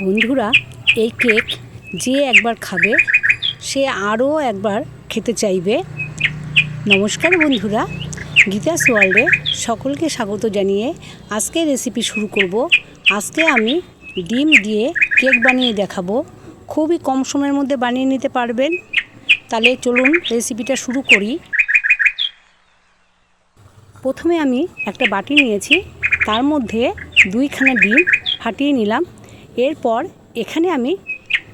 বন্ধুরা, এই কেক যে একবার খাবে, সে আরও একবার খেতে চাইবে। নমস্কার বন্ধুরা, গীতাস ওয়ার্ল্ডে সকলকে স্বাগত জানিয়ে আজকে রেসিপি শুরু করব। আজকে আমি ডিম দিয়ে কেক বানিয়ে দেখাবো। খুবই কম সময়ের মধ্যে বানিয়ে নিতে পারবেন। তাহলে চলুন রেসিপিটা শুরু করি। প্রথমে আমি একটা বাটি নিয়েছি, তার মধ্যে দুইখানা ডিম ফাটিয়ে নিলাম। এরপর এখানে আমি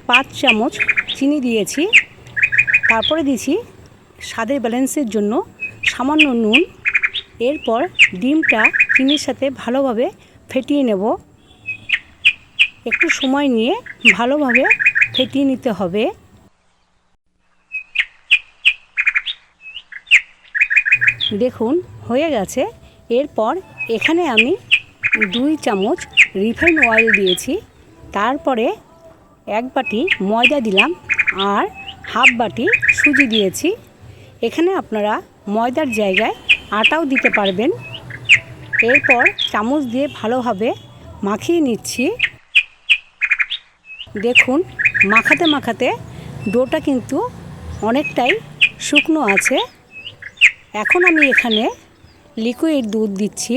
পাঁচ চামচ চিনি দিয়েছি। তারপরে দিয়েছি স্বাদের ব্যালেন্সের জন্য সামান্য নুন। এরপর ডিমটা চিনির সাথে ভালোভাবে ফেটিয়ে নেব। একটু সময় নিয়ে ভালোভাবে ফেটিয়ে নিতে হবে। দেখুন, হয়ে গেছে। এরপর এখানে আমি দুই চামচ রিফাইন অয়েল দিয়েছি। তারপরে এক বাটি ময়দা দিলাম আর হাফ বাটি সুজি দিয়েছি। এখানে আপনারা ময়দার জায়গায় আটাও দিতে পারবেন। এরপর চামচ দিয়ে ভালোভাবে মাখিয়ে নিচ্ছি। দেখুন, মাখাতে মাখাতে ডোটা কিন্তু অনেকটাই শুকনো আছে। এখন আমি এখানে লিকুইড দুধ দিচ্ছি।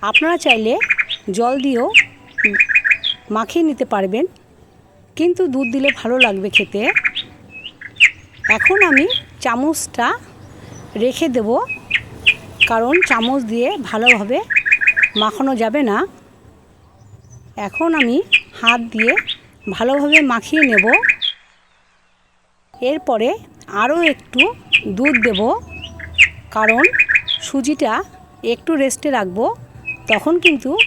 আপনারা চাইলে জল দিয়েও মাখিয়ে নিতে পারবেন। কিন্তু দুধ দিলে ভালো লাগবে খেতে। এখন আমি চামচটা রেখে দেব, কারণ চামচ দিয়ে ভালোভাবে মাখানো যাবে না। এখন আমি হাত দিয়ে ভালোভাবে মাখিয়ে নেব। এরপরে আরও একটু দুধ দেব, কারণ সুজিটা একটু রেস্টে রাখব, তখন কিন্তু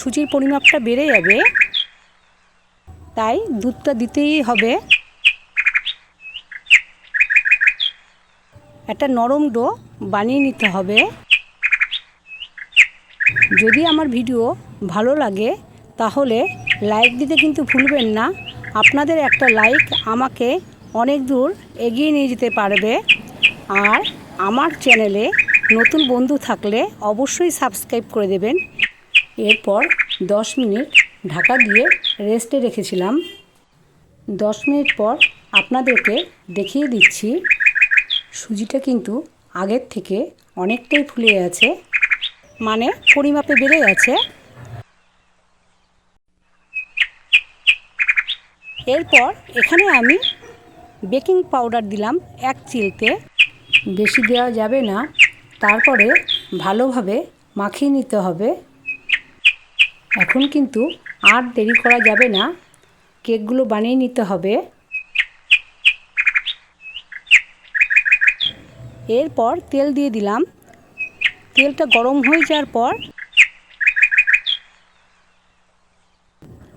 সুজির পরিমাপটা বেড়ে যাবে, তাই দুধটা দিতেই হবে। একটা নরম ডো বানিয়ে নিতে হবে। যদি আমার ভিডিও ভালো লাগে, তাহলে লাইক দিতে কিন্তু ভুলবেন না। আপনাদের একটা লাইক আমাকে অনেক দূর এগিয়ে নিয়ে যেতে পারবে। আর আমার চ্যানেলে নতুন বন্ধু থাকলে অবশ্যই সাবস্ক্রাইব করে দেবেন। এরপর দশ মিনিট ঢাকা দিয়ে রেস্টে রেখেছিলাম। দশ মিনিট পর আপনাদেরকে দেখিয়ে দিচ্ছি, সুজিটা কিন্তু আগের থেকে অনেকটাই ফুলে আছে মানে পরিমাপে বেড়ে গেছে। এরপর এখানে আমি বেকিং পাউডার দিলাম এক চিলতে। বেশি দেওয়া যাবে না, তারপরে ভালোভাবে মাখিয়ে নিতে হবে। এখন কিন্তু আর দেরি করা যাবে না। কেকগুলো বানিয়ে নিতে হবে। এরপর তেল দিয়ে দিলাম। তেলটা গরম হয়ে যাওয়ার পর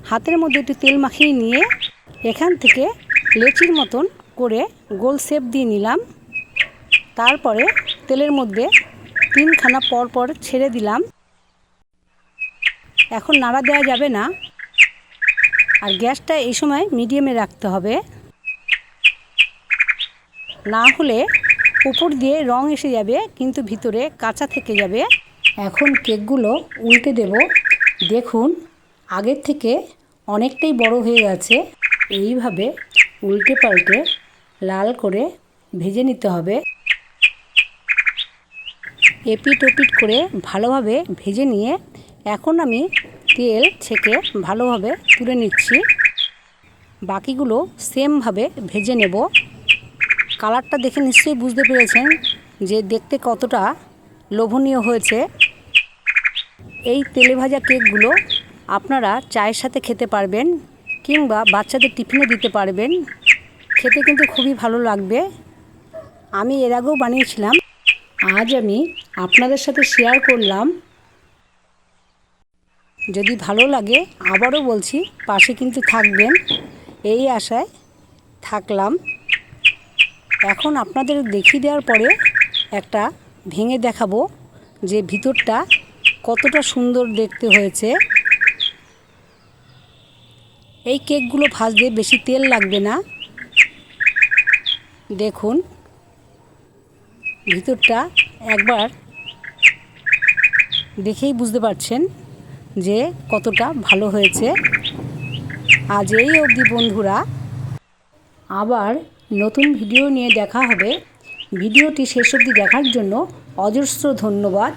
হাতের মধ্যে একটু তেল মাখিয়ে নিয়ে এখান থেকে লেচির মতন করে গোল শেপ দিয়ে নিলাম। তারপরে তেলের মধ্যে তিনখানা পর পর ছেড়ে দিলাম। এখন নাড়া দেওয়া যাবে না। আর গ্যাসটা এই সময় মিডিয়ামে রাখতে হবে। না হলে উপর দিয়ে রং এসে যাবে, কিন্তু ভিতরে কাঁচা থেকে যাবে। এখন কেকগুলো উল্টে দেব। দেখুন, আগের থেকে অনেকটাই বড় হয়ে গেছে। এইভাবে উল্টে পাল্টে লাল করে ভেজে নিতে হবে। এপিট ওপিট করে ভালোভাবে ভেজে নিয়ে এখন আমি তেল ছেঁকে ভালোভাবে তুলে নিচ্ছি। বাকিগুলো সেমভাবে ভেজে নেব। কালারটা দেখে নিশ্চয়ই বুঝতে পেরেছেন যে দেখতে কতটা লোভনীয় হয়েছে। এই তেলে ভাজা কেকগুলো আপনারা চায়ের সাথে খেতে পারবেন কিংবা বাচ্চাদের টিফিনে দিতে পারবেন। খেতে কিন্তু খুবই ভালো লাগবে। আমি এর আগেও বানিয়েছিলাম। আজ আমি আপনাদের সাথে শেয়ার করলাম যদি ভালো লাগে, আবারও বলছি, পাশে কিন্তু থাকবেন। এই আশায় থাকলাম। এখন আপনাদের দেখিয়ে দেওয়ার পরে একটা ভেঙে দেখাবো যে ভিতরটা কতটা সুন্দর দেখতে হয়েছে। এই কেকগুলো ভাজতে বেশি তেল লাগবে না। দেখুন, ভিতরটা একবার দেখেই বুঝতে পারছেন। যে কতটা ভালো হয়েছে। আজ এই অবধি বন্ধুরা, আবার নতুন ভিডিও নিয়ে দেখা হবে। ভিডিওটি শেষ অবধি দেখার জন্য অজস্র ধন্যবাদ।